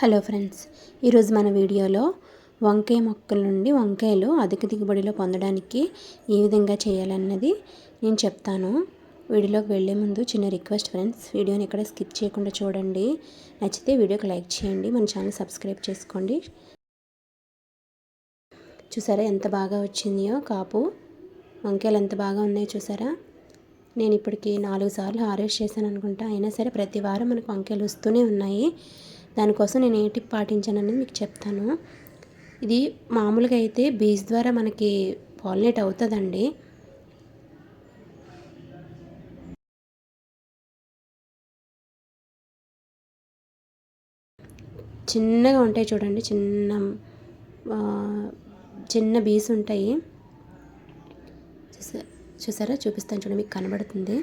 Hello friends ఈరోజు మన వీడియోలో వంకాయ మొక్కల నుండి వంకాయలు అధిక దిగుబడిలో పొందడానికి ఏ విధంగా చేయాలన్నది నేను చెప్తాను. వీడియోలోకి వెళ్ళే ముందు చిన్న రిక్వెస్ట్ ఫ్రెండ్స్ వీడియోని ఎక్కడ స్కిప్ చేయకుండా చూడండి. నచ్చితే వీడియోకి లైక్ చేయండి మన ఛానల్ సబ్స్క్రైబ్ చేసుకోండి. చూసారా ఎంత బాగా వచ్చిందో కాపు? వంకాయలు ఎంత బాగా ఉన్నాయో చూసారా? నేను ఇప్పటికి నాలుగు సార్లు హార్వెస్ట్ చేశాను అనుకుంటా అయినా సరే ప్రతి వారం మనకు వంకాయలు వస్తూనే ఉన్నాయి. దానికోసం నేను ఏంటి పాటించాను మీకు చెప్తాను. ఇది మామూలుగా అయితే బీజ్ ద్వారా మనకి పాలినేట్ అవుతుందండి. చిన్నగా ఉంటాయి చూడండి చిన్న చిన్న బీస్ ఉంటాయి. చూసారా? చూపిస్తాను చూడండి మీకు కనబడుతుంది.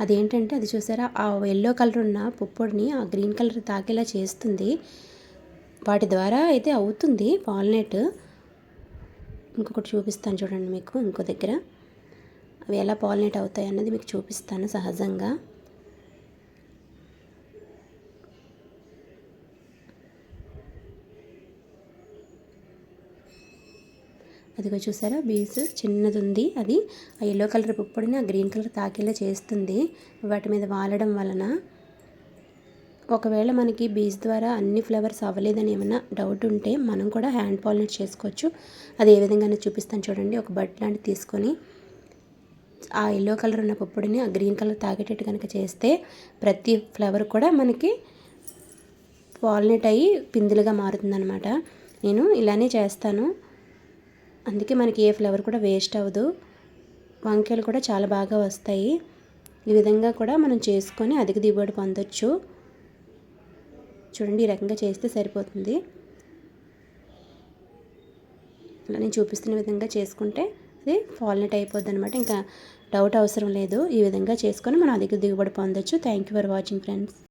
అదేంటంటే అది చూసారా? ఆ ఎల్లో కలర్ ఉన్న పుప్పొడిని ఆ గ్రీన్ కలర్ తాకేలా చేస్తుంది. వాటి ద్వారా అయితే అవుతుంది వాల్నట్ ఇంకొకటి చూపిస్తాను చూడండి మీకు ఇంకో దగ్గర. అవి ఎలా పాలినేట్ అవుతాయి అన్నది మీకు చూపిస్తాను సహజంగా. అదిగో చూసారా? బీన్స్ చిన్నది ఉంది అది. ఆ ఎల్లో కలర్ పుప్పొడిని ఆ గ్రీన్ కలర్ తాకేలా చేస్తుంది. వాటి మీద వాలడం వలన ఒకవేళ మనకి బీజ్ ద్వారా అన్ని ఫ్లవర్స్ అవ్వలేదని ఏమైనా డౌట్ ఉంటే మనం కూడా హ్యాండ్ పాలినేట్ చేసుకోవచ్చు. అది ఏ విధంగా చూపిస్తాను చూడండి. ఒక బట్ లాంటిది తీసుకొని ఆ ఎల్లో కలర్ ఉన్న పుప్పొడిని ఆ గ్రీన్ కలర్ తాగేటట్టు కనుక చేస్తే ప్రతి ఫ్లవర్ కూడా మనకి పాలినేట్ అయ్యి పిందులుగా మారుతుందనమాట నేను ఇలానే చేస్తాను. అందుకే మనకి ఏ ఫ్లేవర్ కూడా వేస్ట్ అవ్వదు. వంకాయలు కూడా చాలా బాగా వస్తాయి. ఈ విధంగా కూడా మనం చేసుకొని అధిక దిగుబడి పొందొచ్చు. చూడండి ఈ రకంగా చేస్తే సరిపోతుంది. అలా నేను చూపిస్తున్న విధంగా చేసుకుంటే అది ఫాల్నెట్ అయిపోద్ది అనమాట ఇంకా డౌట్ అవసరం లేదు. ఈ విధంగా చేసుకొని మనం అధిక దిగుబడి పొందొచ్చు. Thank you for watching friends